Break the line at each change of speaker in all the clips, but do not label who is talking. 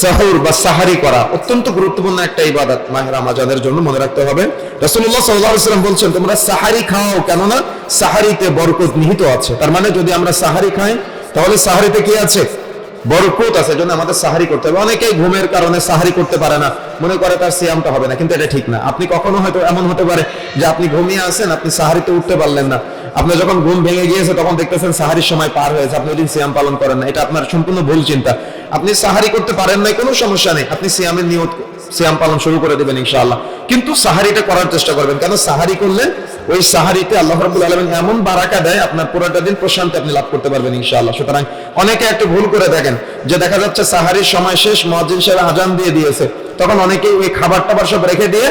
সাহুর বা সাহারি করা অত্যন্ত গুরুত্বপূর্ণ একটা ইবাদত মাহের আমাজানের জন্য মনে রাখতে হবে। আলাইহি সাল্লাম বলছেন, তোমরা সাহারি খাও কেননা সাহারিতে বরকত নিহিত আছে। তার মানে যদি আমরা সাহারি খাই, তাহলে সাহারিতে কি আছে? বরকত আছে। জন্য আমাদের সাহারি করতে হবে। অনেকেই ঘুমের কারণে সাহারি করতে পারে না। মনে করে তার সিয়ামটা হবে না, কিন্তু এটা ঠিক না। আপনি কখনো হয়তো এমন হতে পারে যে আপনি ঘুমিয়ে আছেন, আপনি সাহারিতে উঠতে পারলেন না। আপনার যখন ঘুম ভেঙে গিয়েছে, তখন দেখতেছেন সাহারির সময় পার হয়েছে। আপনি ওইদিন সিয়াম পালন করেন না। এটা আপনার সম্পূর্ণ ভুল চিন্তা। আপনি সাহারি করতে পারেন নাই, কোনো সমস্যা নেই। আপনি সিয়ামের নিয়ত সিয়াম পালন শুরু করে দেবেন ইনশাআল্লাহ। কিন্তু সাহারিটা করার চেষ্টা করবেন। কেন সাহারি করলে ওই সাহারিতে আল্লাহ রাব্বুল আলামিন এমন বারাকা দেয়, আপনার পুরোটা দিন প্রশান্তি আপনি লাভ করতে পারবেন ইনশাআল্লাহ। সুতরাং অনেকে একটু ভুল করে দেখেন, যে দেখা যাচ্ছে সাহারির সময় শেষ মুয়াজ্জিন সাহেব আজান দিয়ে দিয়েছে। তখন অনেকেই ওই খাবার টাবার সব রেখে দিয়ে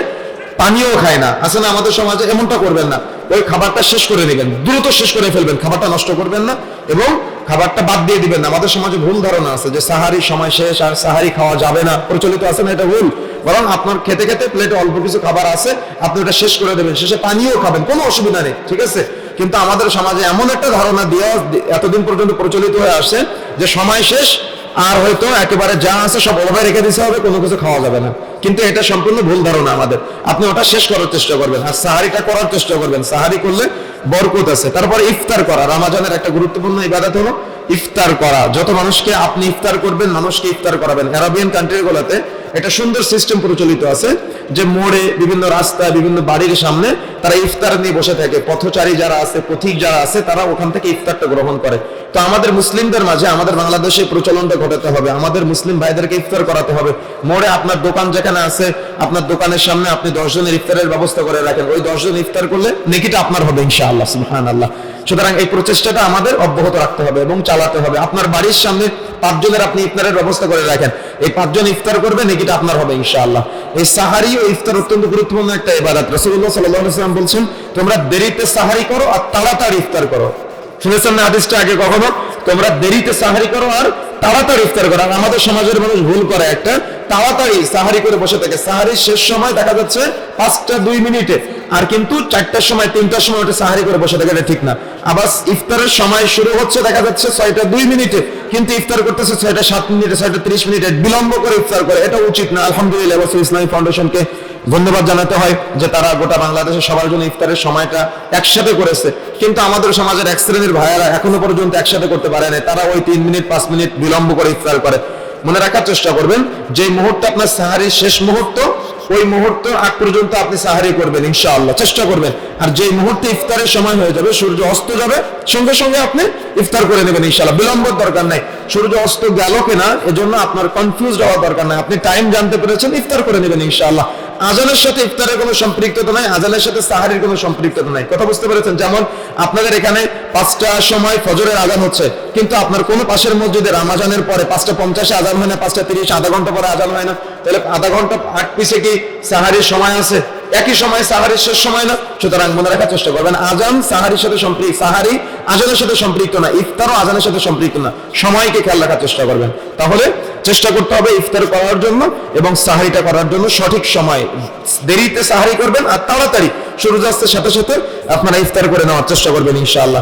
পানিও খায় না। আসলে আমাদের সমাজে এমনটা করবেন না। ওই খাবারটা শেষ করে নেবেন দ্রুত শেষ করে ফেলবেন, খাবারটা নষ্ট করবেন না এবং খাবারটা বাদ দিয়ে দিবেন না। আমাদের সমাজে ভুল ধারণা আছে যে সাহারি সময় শেষ আর সাহারি খাওয়া যাবে না। প্রচলিত আছে না এটা ভুল? বরং আপনার খেতে খেতে প্লেটে অল্প কিছু খাবার আছে, আপনি ওটা শেষ করে দেবেন, শেষে পানিও খাবেন, কোনো অসুবিধা নেই, ঠিক আছে? কিন্তু আমাদের সমাজে এমন একটা ধারণা দিয়ে এতদিন পর্যন্ত প্রচলিত হয়ে আসছে যে সময় শেষ আর হয়তো একেবারে যা আছে সব ওভাবে রেখে দিতে হবে, কোনো কিছু খাওয়া যাবে না। কিন্তু এটা সম্পূর্ণ ভুল ধারণা আমাদের। আপনি ওটা শেষ করার চেষ্টা করবেন, আর সাহারিটা করার চেষ্টা করবেন। সাহারি করলে বরকত আছে। তারপর ইফতার করা, রামাজানের একটা গুরুত্বপূর্ণ ইবাদত হলো ইফতার করা। যত মানুষকে আপনি ইফতার করবেন, মানুষকে ইফতার করাবেন। অ্যারাবিয়ান কান্ট্রিগুলোতে এটা সুন্দর সিস্টেম প্রচলিত আছে যে মোড়ে বিভিন্ন রাস্তা বিভিন্ন বাড়ির সামনে তারা ইফতার নিয়ে বসে থাকে। পথচারী যারা আছে, পথিক যারা আছে, তারা ওখান থেকে ইফতারটা গ্রহণ করে। তো আমাদের মুসলিমদের মাঝে আমাদের বাংলাদেশে প্রচলনটা ঘটাতে হবে। আমাদের মুসলিম ভাইদেরকে ইফতার করাতে হবে। মোড়ে আপনার দোকান যেখানে আছে, আপনার দোকানের সামনে আপনি দশজনের ইফতারের ব্যবস্থা করে রাখেন। ওই দশজন ইফতার করলে নেকিটা আপনার হবে ইনশাআল্লাহ সুবহান আল্লাহ সুতরাং এই প্রচেষ্টাটা আমাদের অব্যাহত রাখতে হবে এবং চালাতে হবে। আপনার বাড়ির সামনে পাঁচজনের আপনি ইফতারের ব্যবস্থা করে রাখেন। এই পাঁচজন ইফতার করবে, নেকিটা আপনার হবে ইনশাআল্লাহ। এই সাহারি ও ইফতার অত্যন্ত গুরুত্বপূর্ণ একটা ইবাদত। রাসূলুল্লাহ সাল্লাল্লাহু আলাইহি বলছেন, তোমরা দেরিতে সাহারি করো আর তাড়াতাড়ি ইফতার করো। শুনেছেন না হাদিসটা আগে কখনো? তোমরা দেরিতে সাহারি করো আর তাড়াতাড়ি ইফতার করো। আমাদের সমাজের মানুষ ভুল করে একটা তাড়াতাড়ি সাহারি করে বসে থাকে। সাহারির শেষ সময় দেখা যাচ্ছে পাঁচটা দুই মিনিটে। আর কিন্তু চারটার সময়, তিনটার সময় ওটা সাহারি করে বসে থাকে ঠিক না। আবার ইফতারের সময় শুরু হচ্ছে, দেখা যাচ্ছে ছয়টা দুই মিনিটে। কিন্তু ইফতার করতেছে ছয়টা সাত মিনিটে, ছয়টা ত্রিশ মিনিটে। বিলম্ব করে ইফতার করে, এটা উচিত না। আলহামদুলিল্লাহ ইসলামী ফাউন্ডেশনকে ধন্যবাদ জানাতে হয় যে তারা গোটা বাংলাদেশের সবার জন্য ইফতারের সময়টা একসাথে করেছে। কিন্তু আমাদের সমাজের এক শ্রেণির ভাইয়ারা এখনও পর্যন্ত একসাথে করতে পারে না তারা ওই তিন মিনিট, পাঁচ মিনিট বিলম্ব করে ইফতার করে। মনে রাখার চেষ্টা করবেন যে মুহূর্তে আপনার সাহারির শেষ মুহূর্ত, ওই মুহূর্ত আগ পর্যন্ত আপনি সাহারি করবেন, ইনশাআল্লাহ। চেষ্টা করবেন। আর যে মুহূর্তে ইফতারের সময় হয়ে যাবে, সূর্য অস্ত যাবে, সঙ্গে সঙ্গে আপনি ইফতার করে নেবেন ইনশাআল্লাহ। বিলম্বর দরকার নাই। সূর্য অস্ত গেল কিনা, এজন্য আপনার কনফিউজ হওয়ার দরকার নাই। আপনি টাইম জানতে পেরেছেন, ইফতার করে নেবেন ইনশাআল্লাহ। আজানের সাথে ইফতারের কোনো সম্পৃক্ততা নাই, আজানের সাথে সাহারির কোনো সম্পৃক্ততা নাই। কথা বুঝতে পেরেছেন? যেমন আপনাদের এখানে পাঁচটা সময় ফজরের আজান হচ্ছে, কিন্তু আপনার কোন পাশের মসজিদে রামাজানের পরে পাঁচটা পঞ্চাশে আজান হয় না, পাঁচটা তিরিশ আধা ঘণ্টা পরে আজান হয় না। তাহলে আধা ঘণ্টা আট পিছে কি সাহারির সময় আছে? একই সময় সাহারির শেষ সময় না? সুতরাং মনে রাখার চেষ্টা করবেন, আজান সাহারির সাথে সম্পৃক্ত সাহারি আজানের সাথে সম্পৃক্ত না, ইফতারও আজানের সাথে সম্পৃক্ত না, সময়কে খেয়াল রাখার চেষ্টা করবেন। তাহলে চেষ্টা করতে হবে ইফতার করার জন্য এবং সাহারিটা করার জন্য সঠিক সময়, দেরিতে সাহারি করবেন আর তাড়াতাড়ি সূর্যাস্তের সাথে সাথে আপনারা ইফতার করে নেওয়ার চেষ্টা করবেন ইনশাআল্লাহ।